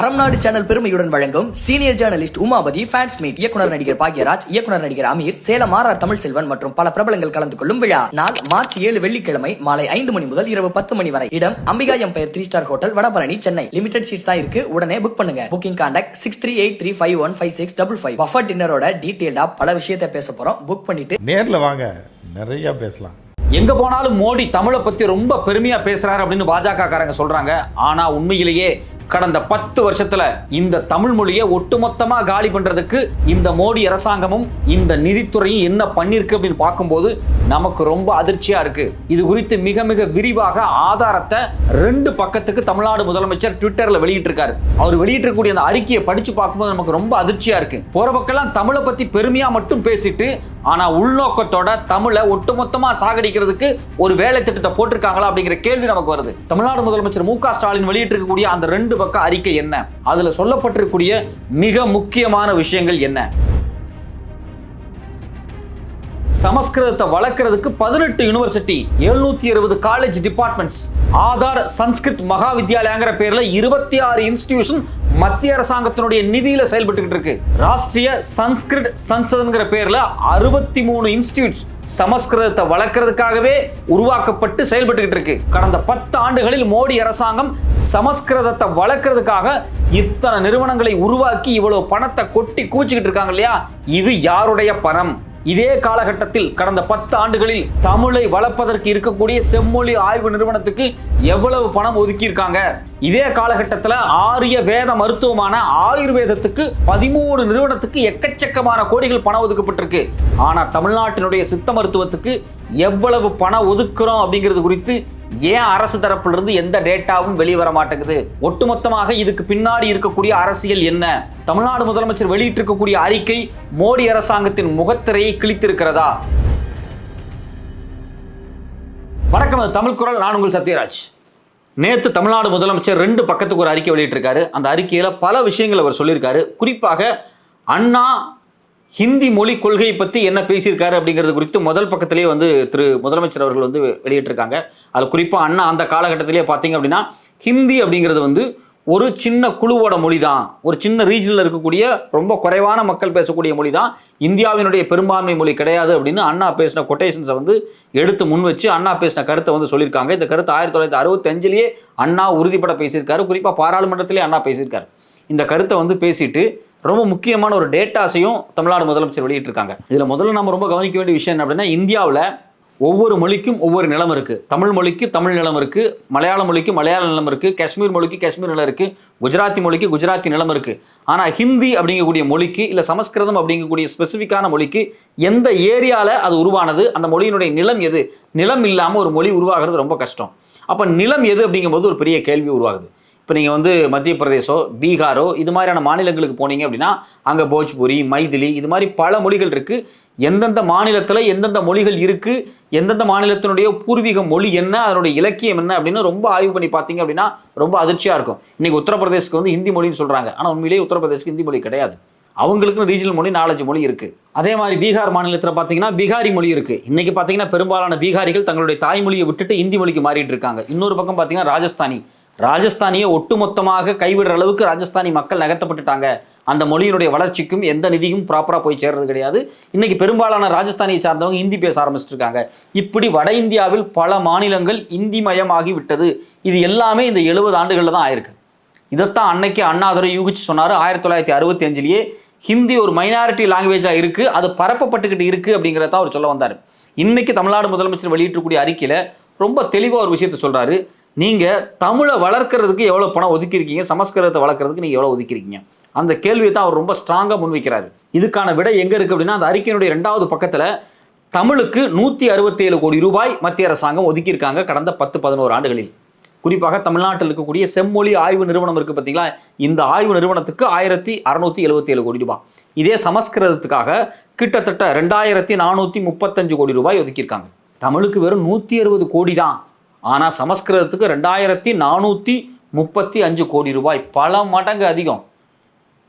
அறம்நாடு channel பெருமையுடன் வழங்கும் senior journalist Umapathi fans meet இயக்குனர் நடிகர் பாக்யராஜ் இயக்குனர் நடிகர் அமீர் சேலம் ஆர் ஆர் தமிழ்செல்வன் மற்றும் பல பிரபலங்கள் கலந்து கொள்ளும் விழா. நாள் மார்ச் ஏழு வெள்ளிக்கிழமை மாலை ஐந்து மணி முதல் இரவு பத்து மணி வரை. இடம் Ambika empire three star hotel Vadapalani Chennai. Limited seats தான் இருக்கு. உடனே புக் பண்ணுங்க. Booking contact six three eight three five one five six double five buffet டின்னரோட டீடைல்டா பல விஷயத்தை பேச போறோம். புக் பண்ணிட்டு நேர்ல வாங்க. நிறைய பேசலாம். எங்க போனாலும் மோடி தமிழை பத்தி ரொம்ப பெருமையா பேசுறாரு அப்படின்னு பாஜக காரங்க சொல்றாங்க. ஆனா உண்மையிலேயே கடந்த பத்து வருஷத்துல இந்த தமிழ் மொழியை ஒட்டுமொத்தமா காலி பண்றதுக்கு இந்த மோடி அரசாங்கமும் இந்த நிதித்துறையும் என்ன பண்ணிருக்கு அப்படின்னு பார்க்கும்போது நமக்கு ரொம்ப அதிர்ச்சியா இருக்கு. இது குறித்து மிக மிக விரிவாக ஆதாரத்தை ரெண்டு பக்கத்துக்கு தமிழ்நாடு முதலமைச்சர் ட்விட்டர்ல வெளியிட்டிருக்காரு. அவர் வெளியிட்டிருக்கக்கூடிய அந்த அறிக்கையை படிச்சு பார்க்கும்போது நமக்கு ரொம்ப அதிர்ச்சியா இருக்கு. போற பக்கம்லாம் தமிழை பத்தி பெருமையா மட்டும் பேசிட்டு ஆனா உள்நோக்கத்தோட தமிழை ஒட்டுமொத்தமா சாகடிக்கிறதுக்கு ஒரு வேலை திட்டத்தை போட்டிருக்காங்களா அப்படிங்கிற கேள்வி நமக்கு வருது. தமிழ்நாடு முதலமைச்சர் மு க ஸ்டாலின் வெளியிட்டிருக்கக்கூடிய அந்த ரெண்டு பக்க அறிக்கை என்ன? அதுல சொல்லப்பட்டிருக்கூடிய மிக முக்கியமான விஷயங்கள் என்ன? சமஸ்கிருதத்தை வளர்க்கறதுக்கு பதினெட்டு யூனிவர்சிட்டி எழுநூத்தி இருபது காலேஜ் டிபார்ட்மெண்ட்ஸ் ஆதார் சன்ஸ்கிருத் மகா வித்யாலயங்கிற பேர்ல இருபத்தி ஆறு இன்ஸ்டிடியூஷன் மத்திய அரசாங்கத்தினுடைய நிதியில செயல்பட்டுக்கிட்டு இருக்கு. ராஷ்டிரிய சன்ஸ்கிருத் சன்சதுங்கிற பேர்ல அறுபத்தி மூணு இன்ஸ்டியூட் சமஸ்கிருதத்தை வளர்க்கறதுக்காகவே உருவாக்கப்பட்டு செயல்பட்டுக்கிட்டு இருக்கு. கடந்த பத்து ஆண்டுகளில் மோடி அரசாங்கம் சமஸ்கிருதத்தை வளர்க்கறதுக்காக இத்தனை நிறுவனங்களை உருவாக்கி இவ்வளவு பணத்தை கொட்டி கூச்சிக்கிட்டு இருக்காங்க இல்லையா? இது யாருடைய பணம்? இதே காலகட்டத்தில் கடந்த பத்து ஆண்டுகளில் தமிழை வளர்ப்பதற்கு இருக்கக்கூடிய செம்மொழி ஆய்வு நிறுவனத்துக்கு எவ்வளவு பணம் ஒதுக்கியிருக்காங்க? இதே காலகட்டத்தில் ஆரிய வேத மருத்துவமான ஆயுர்வேதத்துக்கு பதிமூணு நிறுவனத்துக்கு எக்கச்சக்கமான கோடிகள் பணம் ஒதுக்கப்பட்டிருக்கு. ஆனால் தமிழ்நாட்டினுடைய சித்த மருத்துவத்துக்கு எவ்வளவு பணம் ஒதுக்குறோம் அப்படிங்கிறது குறித்து ஏன் அரசு தரப்பிலிருந்து எந்த டேட்டாவும் வெளிவர மாட்டேங்குது ஒட்டுமொத்தமாக இதுக்கு பின்னாடி இருக்கக்கூடிய அரசியல் என்ன? தமிழ்நாடு முதலமைச்சர் வெளியிட்டிருக்கக்கூடிய அறிக்கை மோடி அரசாங்கத்தின் முகத்திரையை கிழித்திருக்கிறதா? வணக்கம் தமிழ் குரல். நான் உங்கள் சத்யராஜ். நேற்று தமிழ்நாடு முதலமைச்சர் ரெண்டு பக்கத்துக்கு ஒரு அறிக்கை வெளியிட்டிருக்காரு. அந்த அறிக்கையில் பல விஷயங்கள் அவர் சொல்லியிருக்காரு. குறிப்பாக அண்ணா ஹிந்தி மொழி கொள்கையை பற்றி என்ன பேசியிருக்காரு அப்படிங்கிறது குறித்து முதல் பக்கத்திலேயே வந்து திரு முதலமைச்சர் அவர்கள் வந்து வெளியிட்டிருக்காங்க. அது குறிப்பாக அண்ணா அந்த காலகட்டத்திலேயே பார்த்தீங்க அப்படின்னா ஹிந்தி அப்படிங்கிறது வந்து ஒரு சின்ன குழுவோட மொழி தான் ஒரு சின்ன ரீஜனில் இருக்கக்கூடிய ரொம்ப குறைவான மக்கள் பேசக்கூடிய மொழி தான் இந்தியாவினுடைய பெரும்பான்மை மொழி கிடையாது அப்படின்னு அண்ணா பேசின கொட்டேஷன்ஸை வந்து எடுத்து முன் வச்சு அண்ணா பேசின கருத்தை வந்து சொல்லியிருக்காங்க. இந்த கருத்து ஆயிரத்தி தொள்ளாயிரத்தி அறுபத்தஞ்சிலேயே அண்ணா உறுதிப்பட பேசியிருக்காரு. குறிப்பாக பாராளுமன்றத்திலே அண்ணா பேசியிருக்காரு. இந்த கருத்தை வந்து பேசிட்டு ரொம்ப முக்கியமான ஒரு டேட்டாஸையும் தமிழ்நாடு முதலமைச்சர் வெளியிட்டிருக்காங்க. இதில் முதல்ல நம்ம ரொம்ப கவனிக்க வேண்டிய விஷயம் என்ன அப்படின்னா இந்தியாவில் ஒவ்வொரு மொழிக்கும் ஒவ்வொரு நிலம் இருக்குது தமிழ் மொழிக்கு தமிழ் நிலம் இருக்குது மலையாள மொழிக்கு மலையாள நிலம் இருக்குது காஷ்மீர் மொழிக்கு காஷ்மீர் நிலம் இருக்குது குஜராத்தி மொழிக்கு குஜராத்தி நிலம் இருக்குது ஆனால் ஹிந்தி அப்படிங்கக்கூடிய மொழிக்கு இல்லை சமஸ்கிருதம் அப்படிங்கக்கூடிய ஸ்பெசிஃபிக்கான மொழிக்கு எந்த ஏரியாவில் அது உருவானது அந்த மொழியினுடைய நிலம் எது? நிலம் இல்லாமல் ஒரு மொழி உருவாகிறது ரொம்ப கஷ்டம். அப்போ நிலம் எது அப்படிங்கும்போது ஒரு பெரிய கேள்வி உருவாகுது. இப்போ நீங்கள் வந்து மத்திய பிரதேசோ பீகாரோ இது மாதிரியான மாநிலங்களுக்கு போனீங்க அப்படின்னா அங்கே போஜ்புரி மைதிலி இது மாதிரி பல மொழிகள் இருக்குது எந்தெந்த மாநிலத்தில் எந்தெந்த மொழிகள் இருக்குது எந்தெந்த மாநிலத்தினுடைய பூர்வீக மொழி என்ன அதனுடைய இலக்கியம் என்ன அப்படின்னு ரொம்ப ஆய்வு பண்ணி பார்த்தீங்க அப்படின்னா ரொம்ப அதிர்ச்சியாக இருக்கும். இன்றைக்கி உத்தரப்பிரதேஷ்க்கு வந்து ஹிந்தி மொழின்னு சொல்கிறாங்க ஆனால் உண்மையிலேயே உத்தரப்பிரதேஷ்க்கு ஹிந்தி மொழி கிடையாது. அவங்களுக்கும் ரீஜனல் மொழி நாலஞ்சு மொழி இருக்குது அதே மாதிரி பீகார் மாநிலத்தில் பார்த்தீங்கன்னா பீகாரி மொழி இருக்குது இன்றைக்கி பார்த்தீங்கன்னா பெரும்பாலான பீகாரிகள் தங்களுடைய தாய்மொழியை விட்டுட்டு ஹிந்தி மொழிக்கு மாறிட்டு இருக்காங்க. இன்னொரு பக்கம் பார்த்தீங்கன்னா ராஜஸ்தானி. ராஜஸ்தானியை ஒட்டுமொத்தமாக கைவிடுற அளவுக்கு ராஜஸ்தானி மக்கள் நகர்த்தப்பட்டுட்டாங்க. அந்த மொழியினுடைய வளர்ச்சிக்கும் எந்த நிதியும் ப்ராப்பராக போய் சேர்றது கிடையாது. இன்னைக்கு பெரும்பாலான ராஜஸ்தானியை சார்ந்தவங்க ஹிந்தி பேச ஆரம்பிச்சிருக்காங்க. இப்படி வட இந்தியாவில் பல மாநிலங்கள் இந்தி மயமாகி விட்டது. இது எல்லாமே இந்த எழுபது ஆண்டுகளில் தான் ஆயிருக்கு. இதைத்தான் அன்னைக்கு அண்ணாதுரை யூகிச்சு சொன்னார் ஆயிரத்தி தொள்ளாயிரத்தி அறுபத்தி அஞ்சுலேயே ஹிந்தி ஒரு மைனாரிட்டி லாங்குவேஜாக இருக்குது அது பரப்பப்பட்டுக்கிட்டு இருக்குது அப்படிங்கிறத அவர் சொல்ல வந்தார். இன்னைக்கு தமிழ்நாடு முதலமைச்சர் வெளியிட்டக்கூடிய அறிக்கையில் ரொம்ப தெளிவாக ஒரு விஷயத்த சொல்கிறாரு நீங்கள் தமிழை வளர்க்குறதுக்கு எவ்வளோ பணம் ஒதுக்கியிருக்கீங்க சமஸ்கிருதத்தை வளர்க்குறதுக்கு நீங்கள் எவ்வளோ ஒதுக்கியிருக்கீங்க? அந்த கேள்வியை தான் அவர் ரொம்ப ஸ்ட்ராங்காக முன்வைக்கிறாரு. இதுக்கான விடை எங்கே இருக்குது அப்படின்னா அந்த அறிக்கையினுடைய ரெண்டாவது பக்கத்தில் தமிழுக்கு நூற்றி அறுபத்தேழு கோடி ரூபாய் மத்திய அரசாங்கம் ஒதுக்கியிருக்காங்க கடந்த பத்து பதினோரு ஆண்டுகளில். குறிப்பாக தமிழ்நாட்டில் இருக்கக்கூடிய செம்மொழி ஆய்வு நிறுவனம் இருக்குது பார்த்தீங்களா? இந்த ஆய்வு நிறுவனத்துக்கு ஆயிரத்தி அறநூற்றி எழுபத்தி ஏழு கோடி ரூபாய். இதே சமஸ்கிருதத்துக்காக கிட்டத்தட்ட ரெண்டாயிரத்தி நானூற்றி முப்பத்தஞ்சு கோடி ரூபாய் ஒதுக்கியிருக்காங்க. தமிழுக்கு வெறும் நூற்றி அறுபது கோடி தான். ஆனால் சமஸ்கிருதத்துக்கு ரெண்டாயிரத்தி நானூற்றி முப்பத்தி அஞ்சு கோடி ரூபாய் பல மடங்கு அதிகம்.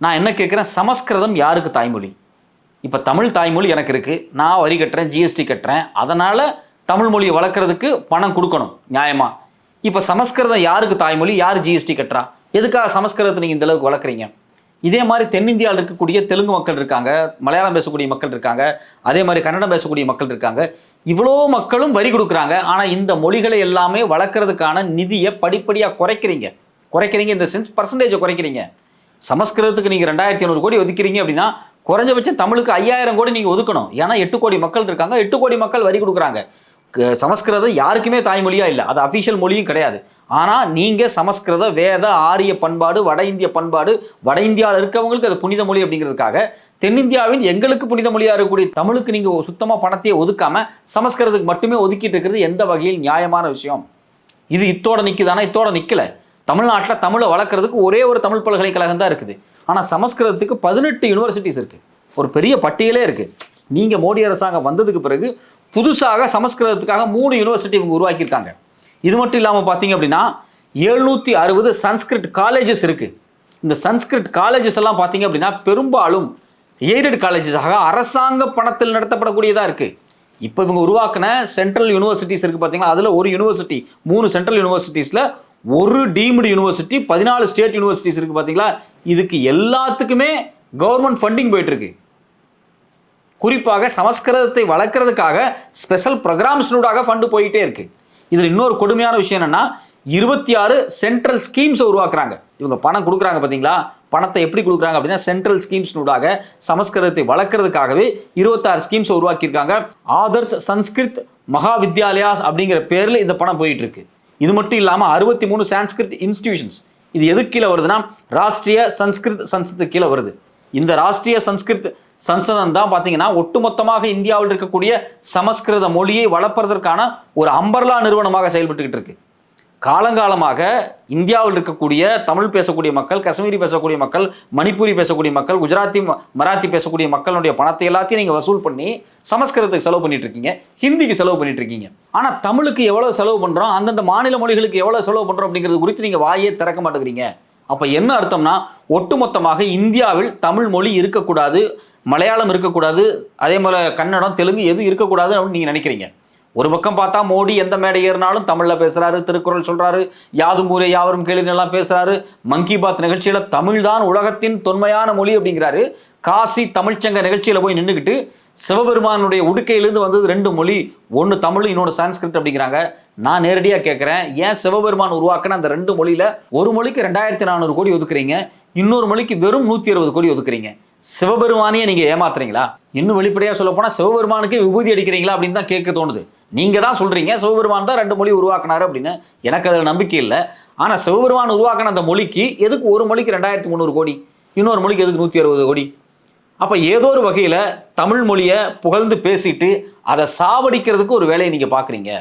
நான் என்ன கேட்குறேன் சமஸ்கிருதம் யாருக்கு தாய்மொழி? இப்போ தமிழ் தாய்மொழி எனக்கு இருக்குது நான் வரி கட்டுறேன் ஜிஎஸ்டி கட்டுறேன். அதனால் தமிழ் மொழியை வளர்க்குறதுக்கு பணம் கொடுக்கணும் நியாயமாக இப்போ சமஸ்கிருதம் யாருக்கு தாய்மொழி? யார் ஜிஎஸ்டி கட்டுறா? எதுக்காக சமஸ்கிருதத்தை நீங்கள் இந்த அளவுக்கு வளர்க்குறீங்க? இதே மாதிரி தென்னிந்தியாவில் இருக்கக்கூடிய தெலுங்கு மக்கள் இருக்காங்க மலையாளம் பேசக்கூடிய மக்கள் இருக்காங்க அதே மாதிரி கன்னடம் பேசக்கூடிய மக்கள் இருக்காங்க. இவ்வளோ மக்களும் வரி கொடுக்குறாங்க. ஆனால் இந்த மொழிகளை எல்லாமே வளர்க்குறதுக்கான நிதியை படிப்படியாக குறைக்கிறீங்க. குறைக்கிறீங்க இந்த சென்ஸ் பர்சன்டேஜை குறைக்கிறீங்க. சமஸ்கிருதத்துக்கு நீங்கள் ரெண்டாயிரத்தி ஐநூறு கோடி ஒதுக்கிறீங்க அப்படின்னா குறைஞ்சபட்சம் தமிழுக்கு ஐயாயிரம் கோடி நீங்கள் ஒதுக்கணும். ஏன்னா எட்டு கோடி மக்கள் இருக்காங்க எட்டு கோடி மக்கள் வரி கொடுக்குறாங்க. சமஸ்கிருதம் யாருக்குமே தாய்மொழியாக இல்லை. அது அஃபிஷியல் மொழியும் கிடையாது. ஆனால் நீங்கள் சமஸ்கிருத வேத ஆரிய பண்பாடு வட இந்திய பண்பாடு வட இந்தியாவில் இருக்கவங்களுக்கு அது புனித மொழி அப்படிங்கிறதுக்காக தென்னிந்தியாவின் எங்களுக்கு புனித மொழியாக இருக்கக்கூடிய தமிழுக்கு நீங்கள் சுத்தமாக பணத்தையே ஒதுக்காமல் சமஸ்கிருதத்துக்கு மட்டுமே ஒதுக்கிட்டு இருக்கிறது எந்த வகையில் நியாயமான விஷயம்? இது இத்தோட நிற்குதானா இத்தோட நிற்கல தமிழ்நாட்டில் தமிழை வளர்க்குறதுக்கு ஒரே ஒரு தமிழ் பல்கலைக்கழகம் தான் இருக்குது. ஆனால் சமஸ்கிருதத்துக்கு பதினெட்டு யூனிவர்சிட்டிஸ் இருக்குது ஒரு பெரிய பட்டியலே இருக்குது நீங்கள் மோடி அரசாங்கம் வந்ததுக்கு பிறகு புதுசாக சமஸ்கிருதத்துக்காக மூணு யூனிவர்சிட்டி இவங்க உருவாக்கியிருக்காங்க. இது மட்டும் இல்லாமல் பார்த்தீங்க அப்படின்னா எழுநூற்றி அறுபது சன்ஸ்கிரிட் காலேஜஸ் இருக்குது இந்த சன்ஸ்கிரிட் காலேஜஸ் எல்லாம் பார்த்தீங்க அப்படின்னா பெரும்பாலும் எய்டட் காலேஜஸாக அரசாங்க பணத்தில் நடத்தப்படக்கூடியதாக இருக்குது இப்போ இவங்க உருவாக்கின சென்ட்ரல் யூனிவர்சிட்டிஸ் இருக்குது பார்த்தீங்களா? அதில் ஒரு யூனிவர்சிட்டி மூணு சென்ட்ரல் யூனிவர்சிட்டிஸில் ஒரு டீம்டு யூனிவர்சிட்டி பதினாலு ஸ்டேட் யூனிவர்சிட்டிஸ் இருக்குது பார்த்தீங்களா? இதுக்கு எல்லாத்துக்குமே கவர்மெண்ட் ஃபண்டிங் போயிட்டுருக்கு குறிப்பாக சமஸ்கிருதத்தை வளர்க்குறதுக்காக ஸ்பெஷல் ப்ரோக்ராம்ஸ்னூடாக ஃபண்டு போயிட்டே இருக்கு. இதில் இன்னொரு கொடுமையான விஷயம் என்னென்னா இருபத்தி ஆறு சென்ட்ரல் ஸ்கீம்ஸை உருவாக்குறாங்க. இவங்க பணம் கொடுக்குறாங்க பார்த்தீங்களா பணத்தை எப்படி கொடுக்குறாங்க அப்படின்னா சென்ட்ரல் ஸ்கீம்ஸ்னூடாக சமஸ்கிருதத்தை வளர்க்குறதுக்காகவே இருபத்தாறு ஸ்கீம்ஸை உருவாக்கியிருக்காங்க. ஆதர்ஸ் சன்ஸ்கிருத் மகா வித்யாலயாஸ் அப்படிங்கிற பேரில் இந்த பணம் போயிட்டு இருக்கு இது மட்டும் இல்லாமல் அறுபத்தி மூணு சான்ஸ்கிருத் இன்ஸ்டிடியூஷன்ஸ் இது எதுக்கு கீழே வருதுன்னா ராஷ்ட்ரிய சன்ஸ்கிருத் சன்சத்து கீழே வருது. இந்த ராஷ்ட்ரிய சன்ஸ்கிருத் சன்சதம் தான் பார்த்தீங்கன்னா ஒட்டுமொத்தமாக இந்தியாவில் இருக்கக்கூடிய சமஸ்கிருத மொழியை வளர்ப்பதற்கான ஒரு அம்பர்லா நிறுவனமாக செயல்பட்டுக்கிட்டு இருக்கு. காலங்காலமாக இந்தியாவில் இருக்கக்கூடிய தமிழ் பேசக்கூடிய மக்கள் காஷ்மீரி பேசக்கூடிய மக்கள் மணிப்பூரி பேசக்கூடிய மக்கள் குஜராத்தி ம- மராத்தி பேசக்கூடிய மக்களுடைய பணத்தை எல்லாத்தையும் நீங்கள் வசூல் பண்ணி சமஸ்கிருதத்துக்கு செலவு பண்ணிட்டு இருக்கீங்க. ஹிந்திக்கு செலவு பண்ணிட்டு இருக்கீங்க. ஆனால் தமிழுக்கு எவ்வளோ செலவு பண்ணுறோம் அந்தந்த மாநில மொழிகளுக்கு எவ்வளோ செலவு பண்ணுறோம் அப்படிங்கிறது குறித்து நீங்கள் வாயே திறக்க மாட்டேங்கிறீங்க. அப்போ என்ன அர்த்தம்னா ஒட்டுமொத்தமாக இந்தியாவில் தமிழ் மொழி இருக்கக்கூடாது. மலையாளம் இருக்கக்கூடாது அதே போல கன்னடம் தெலுங்கு எதுவும் இருக்கக்கூடாது அப்படின்னு நீங்கள் நினைக்கிறீங்க? ஒரு பக்கம் பார்த்தா மோடி எந்த மேடை ஏறினாலும் தமிழ்ல பேசுறாரு திருக்குறள் சொல்றாரு யாதும் ஊரே யாவரும் கேளுன்னு எல்லாம் பேசுறாரு மங்கி பாத் நிகழ்ச்சியில தமிழ் தான் உலகத்தின் தொன்மையான மொழி அப்படிங்கிறாரு. காசி தமிழ்ச்சங்க நிகழ்ச்சியில போய் நின்றுக்கிட்டு சிவபெருமானுடைய உடுக்கையிலிருந்து வந்தது ரெண்டு மொழி ஒன்று தமிழ் இன்னொன்று சான்ஸ்கிரிட் அப்படிங்கிறாங்க. நான் நேரடியாக கேட்குறேன் ஏன் சிவபெருமான் உருவாக்குன அந்த ரெண்டு மொழியில ஒரு மொழிக்கு ரெண்டாயிரத்தி நானூறு கோடி ஒதுக்குறீங்க? இன்னொரு மொழிக்கு வெறும் நூற்றி அறுபது கோடி ஒதுக்குறீங்க. சிவபெருமானையே நீங்க ஏமாத்துறீங்களா? இன்னும் வெளிப்படையா சொல்ல போனா சிவபெருமானுக்கே விபூதி அடிக்கிறீங்களா அப்படின்னு தான் கேட்க தோணுது. நீங்க தான் சொல்றீங்க சிவபெருமான் தான் ரெண்டு மொழி உருவாக்குனாரு அப்படின்னு. எனக்கு அதில் நம்பிக்கை இல்லை. ஆனா சிவபெருமான் உருவாக்கின அந்த மொழிக்கு எதுக்கு ஒரு மொழிக்கு ரெண்டாயிரத்தி முந்நூறு கோடி? இன்னொரு மொழிக்கு எதுக்கு நூற்றி அறுபது கோடி? அப்ப ஏதோ ஒரு வகையில தமிழ் மொழியை புகழ்ந்து பேசிட்டு அதை சாவடிக்கிறதுக்கு ஒரு வேலையை நீங்க பாக்குறீங்க.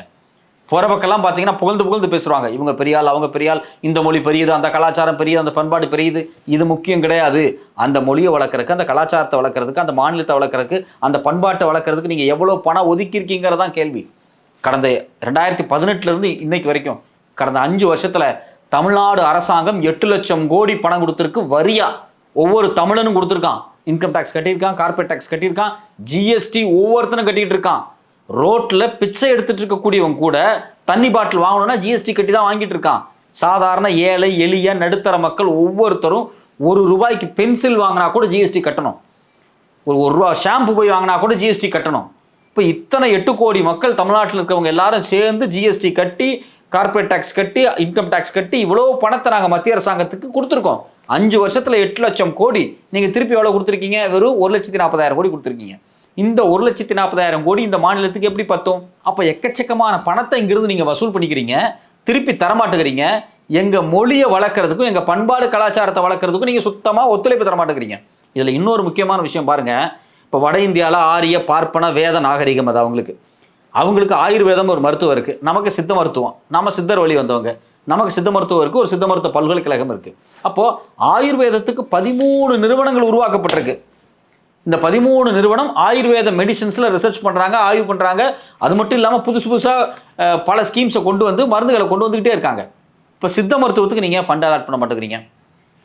போகிற பக்கம்லாம் பார்த்தீங்கன்னா புகழ்ந்து புகழ்ந்து பேசுவாங்க. இவங்க பெரியால் அவங்க பெரியால் இந்த மொழி பெரியது அந்த கலாச்சாரம் பெரியது அந்த பண்பாடு பெரியது இது முக்கியம் கிடையாது. அந்த மொழியை வளர்க்குறதுக்கு அந்த கலாச்சாரத்தை வளர்க்குறதுக்கு அந்த மாநிலத்தை வளர்க்குறதுக்கு அந்த பண்பாட்டை வளர்க்குறதுக்கு நீங்கள் எவ்வளோ பணம் ஒதுக்கியிருக்கீங்கிறதான் கேள்வி. கடந்த ரெண்டாயிரத்தி பதினெட்டுலேருந்து இன்னைக்கு வரைக்கும் கடந்த அஞ்சு வருஷத்தில் தமிழ்நாடு அரசாங்கம் எட்டு லட்சம் கோடி பணம் கொடுத்துருக்கு வரியா. ஒவ்வொரு தமிழனும் கொடுத்துருக்கான். இன்கம் டேக்ஸ் கட்டியிருக்கான் கார்பரேட் டேக்ஸ் கட்டியிருக்கான் ஜிஎஸ்டி ஒவ்வொருத்தனும் கட்டிகிட்டு இருக்கான். ரோட்டில் பிச்சை எடுத்துட்டு இருக்கக்கூடியவன் கூட தண்ணி பாட்டில் வாங்கணும்னா ஜிஎஸ்டி கட்டி தான் வாங்கிட்டு இருக்கான். சாதாரண ஏழை எளிய நடுத்தர மக்கள் ஒவ்வொருத்தரும் ஒரு ரூபாய்க்கு பென்சில் வாங்கினா கூட ஜிஎஸ்டி கட்டணும். ஒரு ஒரு ரூபா ஷாம்பு போய் வாங்கினா கூட ஜிஎஸ்டி கட்டணும். இப்போ இத்தனை எட்டு கோடி மக்கள் தமிழ்நாட்டில் இருக்கிறவங்க எல்லாரும் சேர்ந்து ஜிஎஸ்டி கட்டி கார்பரேட் டேக்ஸ் கட்டி இன்கம் டேக்ஸ் கட்டி இவ்வளோ பணத்தை நாங்கள் மத்திய அரசாங்கத்துக்கு கொடுத்துருக்கோம். அஞ்சு வருஷத்தில் எட்டு லட்சம் கோடி நீங்கள் திருப்பி எவ்வளோ கொடுத்துருக்கீங்க? வெறும் ஒரு லட்சத்தி நாற்பதாயிரம் கோடி கொடுத்துருக்கீங்க. இந்த ஒரு லட்சத்தி நாற்பதாயிரம் கோடி இந்த மாநிலத்துக்கு எப்படி பத்தும்? அப்போ எக்கச்சக்கமான பணத்தை இங்கிருந்து நீங்கள் வசூல் பண்ணிக்கிறீங்க திருப்பி தரமாட்டுக்கிறீங்க எங்கள் மொழியை வளர்க்குறதுக்கும் எங்கள் பண்பாடு கலாச்சாரத்தை வளர்க்குறதுக்கும் நீங்கள் சுத்தமாக ஒத்துழைப்பு தரமாட்டுக்கிறீங்க. இதில் இன்னொரு முக்கியமான விஷயம் பாருங்கள் இப்போ வட இந்தியாவில் ஆரிய பார்ப்பன வேத நாகரிகம் அது அவங்களுக்கு. அவங்களுக்கு ஆயுர்வேதம் ஒரு மருத்துவம் இருக்குது நமக்கு சித்த மருத்துவம். நம்ம சித்தர் வழி வந்தவங்க. நமக்கு சித்த மருத்துவம் இருக்குது ஒரு சித்த மருத்துவ பல்கலைக்கழகம் இருக்குது அப்போது ஆயுர்வேதத்துக்கு பதிமூணு நிறுவனங்கள் உருவாக்கப்பட்டிருக்கு. இந்த பதிமூணு நிறுவனம் ஆயுர்வேத மெடிசன்ஸில் ரிசர்ச் பண்ணுறாங்க ஆய்வு பண்ணுறாங்க அது மட்டும் இல்லாமல் புதுசு புதுசாக பல ஸ்கீம்ஸை கொண்டு வந்து மருந்துகளை கொண்டு வந்துக்கிட்டே இருக்காங்க. இப்போ சித்த மருத்துவத்துக்கு நீங்கள் ஃபண்ட் அலாட் பண்ண மாட்டேங்கிறீங்க?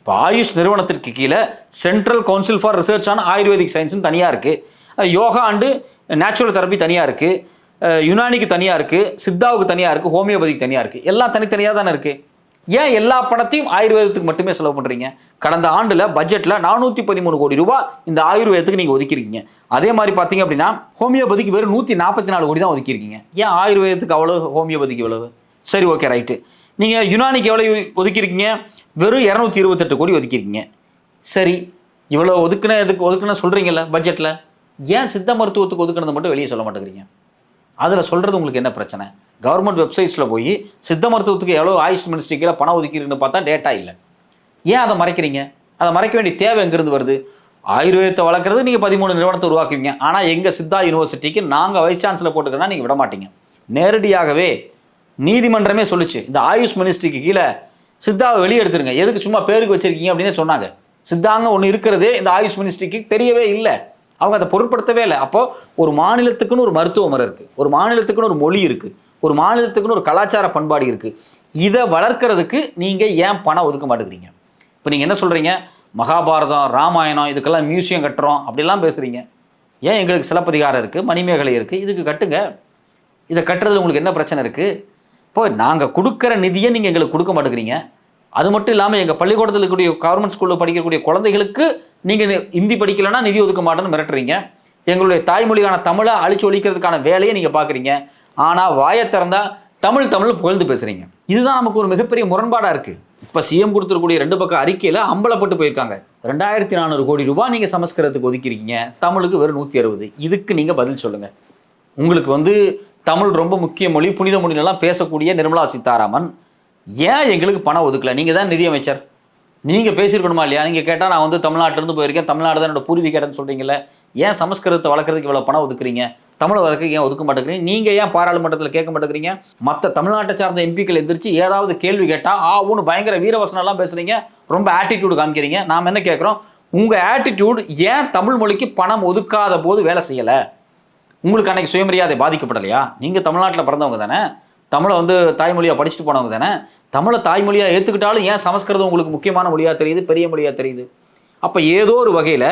இப்போ ஆயுஷ் நிறுவனத்திற்கு கீழே central council for research on ayurvedic சயின்ஸ்னு தனியாக இருக்குது யோகா அண்டு நேச்சுரல் தெரப்பி தனியாக இருக்குது யுனானிக்கு தனியாக இருக்குது சித்தாவுக்கு தனியாக இருக்குது ஹோமியோபதிக்கு தனியாக இருக்குது எல்லாம் தனித்தனியாக தானே இருக்குது ஏன் எல்லா பணத்தையும் ஆயுர்வேதத்துக்கு மட்டுமே செலவு பண்ணுறீங்க கடந்த ஆண்டில் பட்ஜெட்டில் நானூற்றி பதிமூணு கோடி ரூபாய் இந்த ஆயுர்வேதத்துக்கு நீங்கள் ஒதுக்கிருக்கீங்க அதே மாதிரி பார்த்தீங்க அப்படின்னா ஹோமியோபதிக்கு வெறும் நூற்றி நாற்பத்தி நாலு கோடி தான் ஒதுக்கியிருக்கீங்க. ஏன் ஆயுர்வேதத்துக்கு அவ்வளோ ஹோமியோபதிக்கு எவ்வளவு சரி ஓகே ரைட்டு நீங்கள் யுனானிக்கு எவ்வளோ ஒதுக்கியிருக்கீங்க? வெறும் இரநூத்தி இருபத்தெட்டு கோடி ஒதுக்கியிருக்கீங்க. சரி இவ்வளோ ஒதுக்குன எதுக்கு ஒதுக்குன சொல்றீங்கல்ல பட்ஜெட்டில் ஏன் சித்த மருத்துவத்துக்கு ஒதுக்குனதை மட்டும் வெளியே சொல்ல மாட்டேங்கிறீங்க? அதில் சொல்கிறது உங்களுக்கு என்ன பிரச்சனை? கவர்மெண்ட் வெப்சைட்ஸில் போய் சித்த மருத்துவத்துக்கு எவ்வளோ ஆயுஷ் மினிஸ்ட்ரிக்கில் பணம் ஒதுக்கிருக்குன்னு பார்த்தா டேட்டா இல்லை. ஏன் அதை மறைக்கிறீங்க? அதை மறைக்க வேண்டிய தேவை எங்கேருந்து வருது? ஆயுர்வேதத்தை வளர்க்குறது நீங்கள் பதிமூணு நிறுவனத்தை உருவாக்குவீங்க. ஆனால் எங்கள் சித்தா யூனிவர்சிட்டிக்கு நாங்கள் வைஸ் சான்சலர் போட்டுக்கிறனா நீங்கள் விட மாட்டீங்க. நேரடியாகவே நீதிமன்றமே சொல்லுச்சு இந்த ஆயுஷ் மினிஸ்ட்ரிக்கு கீழே சித்தாவை வெளியே எடுத்துருங்க. எதுக்கு சும்மா பேருக்கு வச்சிருக்கீங்க அப்படின்னு சொன்னாங்க. சித்தாங்க ஒன்று இருக்கிறதே இந்த ஆயுஷ் மினிஸ்ட்ரிக்கு தெரியவே இல்லை. அவங்க அதை பொருட்படுத்தவே இல்லை. அப்போ ஒரு மாநிலத்துக்குன்னு ஒரு மருத்துவ முறை இருக்கு. ஒரு மாநிலத்துக்குன்னு ஒரு மொழி இருக்கு. ஒரு மாநிலத்துக்குன்னு ஒரு கலாச்சார பண்பாடு இருக்கு. இதை வளர்க்கறதுக்கு நீங்க ஏன் பணம் ஒதுக்க மாட்டேங்கிறீங்க? இப்போ நீங்க என்ன சொல்றீங்க? மகாபாரதம் ராமாயணம் இதுக்கெல்லாம் மியூசியம் கட்டுறோம் அப்படிலாம் பேசுறீங்க. ஏன் எங்களுக்கு சிலப்பதிகாரம் இருக்கு மணிமேகலை இருக்கு? இதுக்கு கட்டுங்க. இதை கட்டுறதுல உங்களுக்கு என்ன பிரச்சனை இருக்கு? இப்போ நாங்கள் கொடுக்குற நிதியை நீங்கள் எங்களுக்கு கொடுக்க மாட்டேங்கிறீங்க. அது மட்டும் இல்லாமல் எங்கள் பள்ளிக்கூடத்தில் இருக்கக்கூடிய கவர்மெண்ட் ஸ்கூலில் படிக்கக்கூடிய குழந்தைகளுக்கு நீங்கள் ஹிந்தி படிக்கலைன்னா நிதி ஒதுக்க மாட்டேன்னு மிரட்டுறீங்க. எங்களுடைய தாய்மொழியான தமிழை அழிச்சு ஒழிக்கிறதுக்கான வேலையை நீங்கள் பார்க்குறீங்க ஆனால் வாயை திறந்தால் தமிழ் தமிழ் புகழ்ந்து பேசுகிறீங்க இதுதான் நமக்கு ஒரு மிகப்பெரிய முரண்பாடாக இருக்குது இப்போ சிஎம் கொடுத்துருக்கூடிய ரெண்டு பக்கம் அறிக்கையில் அம்பலப்பட்டு போயிருக்காங்க. ரெண்டாயிரத்தி நானூறு கோடி ரூபாய் நீங்கள் சமஸ்கிருதத்துக்கு ஒதுக்கிருக்கீங்க தமிழுக்கு வெறும் நூற்றி அறுபது. இதுக்கு நீங்கள் பதில் சொல்லுங்கள் உங்களுக்கு வந்து தமிழ் ரொம்ப முக்கிய மொழி புனித மொழியிலலாம் பேசக்கூடிய நிர்மலா சீதாராமன் ஏன் எங்களுக்கு பணம் ஒதுக்கல? நீங்கள் தான் நிதியமைச்சர். நீங்கள் பேசியிருக்கணுமா இல்லையா? நீங்கள் கேட்டால் நான் வந்து தமிழ்நாட்டிலேருந்து போயிருக்கேன். தமிழ்நாடு தான் என்னோட பூர்வீக இடம்னு சொல்கிறீங்களே ஏன் சமஸ்கிருதத்தை வளர்க்குறதுக்கு இவ்வளோ பணம் ஒதுக்குறீங்க? தமிழை வழக்கு ஏன் ஒதுக்க மாட்டேங்கிறீங்க? நீங்கள் ஏன் பாராளுமன்றத்தில் கேட்க மாட்டேங்கிறீங்க? மற்ற தமிழ்நாட்டை சார்ந்த எம்பிக்கள் எந்திரிச்சு ஏதாவது கேள்வி கேட்டால் ஆ ஒன்று பயங்கர வீரவசனம்லாம் பேசுகிறீங்க ரொம்ப ஆட்டிடியூடு காமிக்கிறீங்க. நாம் என்ன கேட்குறோம்? உங்கள் ஆட்டிடியூட் ஏன் தமிழ் மொழிக்கு பணம் ஒதுக்காத போது வேலை செய்யலை? உங்களுக்கு அன்னைக்கு சுயமரியாதை பாதிக்கப்படலையா? நீங்கள் தமிழ்நாட்டில் பிறந்தவங்க தானே? தமிழை வந்து தாய்மொழியாக படிச்சுட்டு போனவங்க தானே? தமிழை தாய்மொழியாக ஏற்றுக்கிட்டாலும் ஏன் சமஸ்கிருதம் உங்களுக்கு முக்கியமான மொழியாக தெரியுது பெரிய மொழியாக தெரியுது? அப்போ ஏதோ ஒரு வகையில்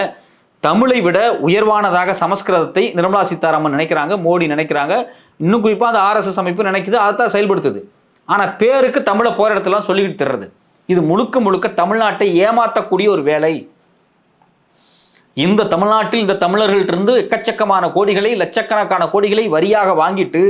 தமிழை விட உயர்வானதாக சமஸ்கிருதத்தை நிர்மலா சீதாராமன் நினைக்கிறாங்க மோடி நினைக்கிறாங்க. இன்னும் குறிப்பாக அந்த ஆர்எஸ்எஸ் அமைப்பு நினைக்குது அதை தான் செயல்படுத்துது. ஆனால் பேருக்கு தமிழை போகிற இடத்துலாம் சொல்லிக்கிட்டு தர்றது. இது முழுக்க முழுக்க தமிழ்நாட்டை ஏமாற்றக்கூடிய ஒரு வேலை. இந்த தமிழ்நாட்டில் இந்த தமிழர்கள்ட்டிருந்து எக்கச்சக்கமான கோடிகளை லட்சக்கணக்கான கோடிகளை வரியாக வாங்கிட்டு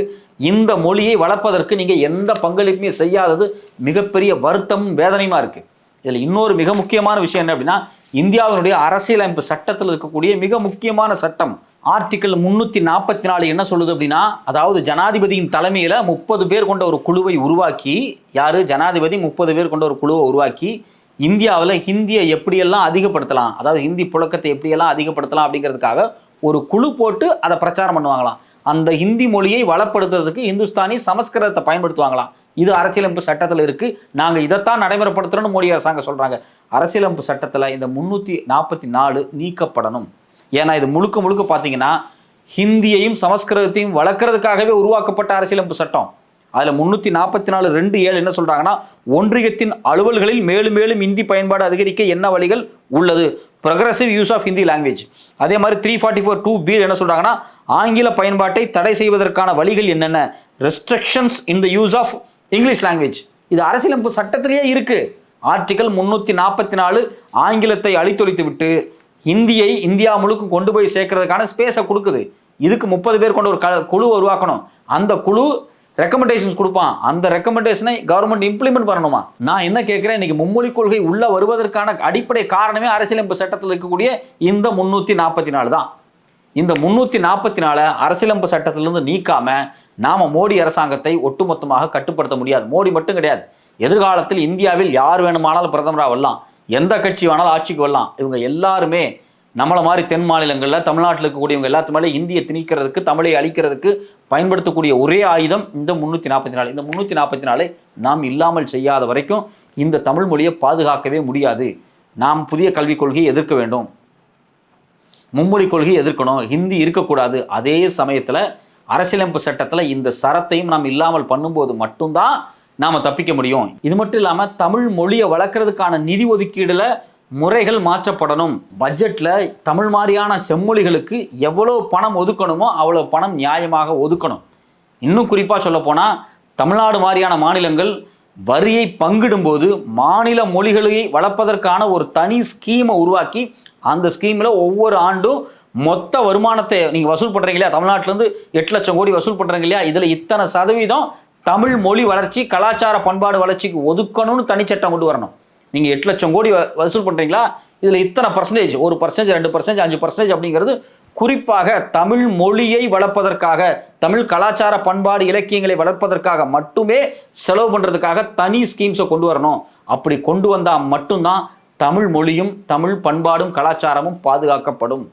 இந்த மொழியை வளர்ப்பதற்கு நீங்கள் எந்த பங்களிப்புமே செய்யாதது மிகப்பெரிய வருத்தமும் வேதனையுமா இருக்கு. இதில் இன்னொரு மிக முக்கியமான விஷயம் என்ன அப்படின்னா இந்தியாவினுடைய அரசியலமைப்பு சட்டத்தில் இருக்கக்கூடிய மிக முக்கியமான சட்டம் ஆர்டிக்கல் முன்னூற்றி நாற்பத்தி நாலு என்ன சொல்லுது அப்படின்னா அதாவது ஜனாதிபதியின் தலைமையில் முப்பது பேர் கொண்ட ஒரு குழுவை உருவாக்கி யாரு? ஜனாதிபதி முப்பது பேர் கொண்ட ஒரு குழுவை உருவாக்கி இந்தியாவில் ஹிந்தியை எப்படியெல்லாம் அதிகப்படுத்தலாம்? அதாவது ஹிந்தி புழக்கத்தை எப்படியெல்லாம் அதிகப்படுத்தலாம் அப்படிங்கிறதுக்காக ஒரு குழு போட்டு அதை பிரச்சாரம் பண்ணுவாங்களாம். அந்த ஹிந்தி மொழியை வளப்படுத்துறதுக்கு இந்துஸ்தானி சமஸ்கிருதத்தை பயன்படுத்துவாங்களாம். இது அரசியலமைப்பு சட்டத்தில் இருக்கு. நாங்கள் இதைத்தான் நடைமுறைப்படுத்துறோம்னு மோடி அரசாங்கம் சொல்றாங்க. அரசியலமைப்பு சட்டத்தில் இந்த முன்னூற்றி நாற்பத்தி நாலு நீக்கப்படணும். ஏன்னா இது முழுக்க முழுக்க பார்த்தீங்கன்னா ஹிந்தியையும் சமஸ்கிருதத்தையும் வளர்க்குறதுக்காகவே உருவாக்கப்பட்ட அரசியலமைப்பு சட்டம். அதில் முந்நூற்றி நாற்பத்தி நாலு ரெண்டு ஏழு என்ன சொல்கிறாங்கன்னா ஒன்றியத்தின் அலுவல்களில் மேலும் மேலும் இந்தி பயன்பாடு அதிகரிக்க என்ன வழிகள் உள்ளது? Progressive use of Hindi language அதே மாதிரி three forty four two B என்ன சொல்கிறாங்கன்னா ஆங்கில பயன்பாட்டை தடை செய்வதற்கான வழிகள் என்னென்ன? Restrictions in the use of English language இது அரசியலமைப்பு சட்டத்திலேயே இருக்குது ஆர்டிக்கல் முந்நூற்றி நாற்பத்தி நாலு ஆங்கிலத்தை அழித்தொழித்து விட்டு இந்தியை இந்தியா முழுக்க கொண்டு போய் சேர்க்கறதுக்கான ஸ்பேஸை கொடுக்குது. இதுக்கு முப்பது பேர் கொண்ட ஒரு க குழு உருவாக்கணும். அந்த குழு ரெக்கமெண்டேஷன்ஸ் கொடுப்பான். அந்த ரெக்கமெண்டேஷனை கவர்மெண்ட் இம்ப்ளிமெண்ட் பண்ணணுமா? நான் என்ன கேட்குறேன்? இன்னைக்கு மும்மொழி கொள்கை உள்ள வருவதற்கான அடிப்படை காரணமே அரசியலமைப்பு சட்டத்தில் இருக்கக்கூடிய இந்த முன்னூற்றி நாற்பத்தி நாலு தான். இந்த முன்னூற்றி நாற்பத்தி நாலு அரசியலமைப்பு சட்டத்திலிருந்து நீக்காமல் நாம் மோடி அரசாங்கத்தை ஒட்டுமொத்தமாக கட்டுப்படுத்த முடியாது. மோடி மட்டும் கிடையாது. எதிர்காலத்தில் இந்தியாவில் யார் வேணுமானாலும் பிரதமராக வரலாம். எந்த கட்சி வேணாலும் ஆட்சிக்கு வரலாம். இவங்க எல்லாருமே நம்மளை மாதிரி தென் மாநிலங்களில் தமிழ்நாட்டில் இருக்கக்கூடியவங்க எல்லாத்து மேலே இந்தியை திணிக்கிறதுக்கு தமிழை அழிக்கிறதுக்கு பயன்படுத்தக்கூடிய ஒரே ஆயுதம் இந்த முந்நூற்றி நாற்பத்தி நாலு. இந்த முந்நூற்றி நாற்பத்தி நாலை நாம் இல்லாமல் செய்யாத வரைக்கும் இந்த தமிழ் மொழியை பாதுகாக்கவே முடியாது. நாம் புதிய கல்விக் கொள்கையை எதிர்க்க வேண்டும். மும்மொழி கொள்கையை எதிர்க்கணும். ஹிந்தி இருக்கக்கூடாது. அதே சமயத்தில் அரசியலமைப்பு சட்டத்தில் இந்த சரத்தையும் நாம் இல்லாமல் பண்ணும்போது மட்டும்தான் நாம் தப்பிக்க முடியும். இது மட்டும் இல்லாமல் தமிழ் மொழியை வளர்க்குறதுக்கான நிதி ஒதுக்கீடில் முறைகள் மாற்றப்படணும். பட்ஜெட்டில் தமிழ் மாதிரியான செம்மொழிகளுக்கு எவ்வளோ பணம் ஒதுக்கணுமோ அவ்வளோ பணம் நியாயமாக ஒதுக்கணும். இன்னும் குறிப்பாக சொல்லப்போனால் தமிழ்நாடு மாதிரியான மாநிலங்கள் வரியை பங்கிடும்போது மாநில மொழிகளை வளர்ப்பதற்கான ஒரு தனி ஸ்கீமை உருவாக்கி அந்த ஸ்கீமில் ஒவ்வொரு ஆண்டும் மொத்த வருமானத்தை நீங்கள் வசூல் பண்ணுறீங்க இல்லையா? தமிழ்நாட்டிலேருந்து எட்டு லட்சம் கோடி வசூல் பண்ணுறீங்க இல்லையா? இதில் இத்தனை சதவீதம் தமிழ் மொழி வளர்ச்சி கலாச்சார பண்பாடு வளர்ச்சிக்கு ஒதுக்கணும்னு தனிச்சட்டம் கொண்டு வரணும். நீங்கள் எட்டு லட்சம் கோடி வ- வசூல் பண்ணுறீங்களா இதில் இத்தனை பர்சன்டேஜ் ஒரு பர்சன்டேஜ் ரெண்டு பர்சன்டேஜ் அஞ்சு பர்சன்டேஜ் அப்படிங்கிறது குறிப்பாக தமிழ் மொழியை வளர்ப்பதற்காக தமிழ் கலாச்சார பண்பாடு இலக்கியங்களை வளர்ப்பதற்காக மட்டுமே செலவு பண்ணுறதுக்காக தனி ஸ்கீம்ஸை கொண்டு வரணும். அப்படி கொண்டு வந்தால் மட்டும்தான் தமிழ் மொழியும் தமிழ் பண்பாடும் கலாச்சாரமும் பாதுகாக்கப்படும்.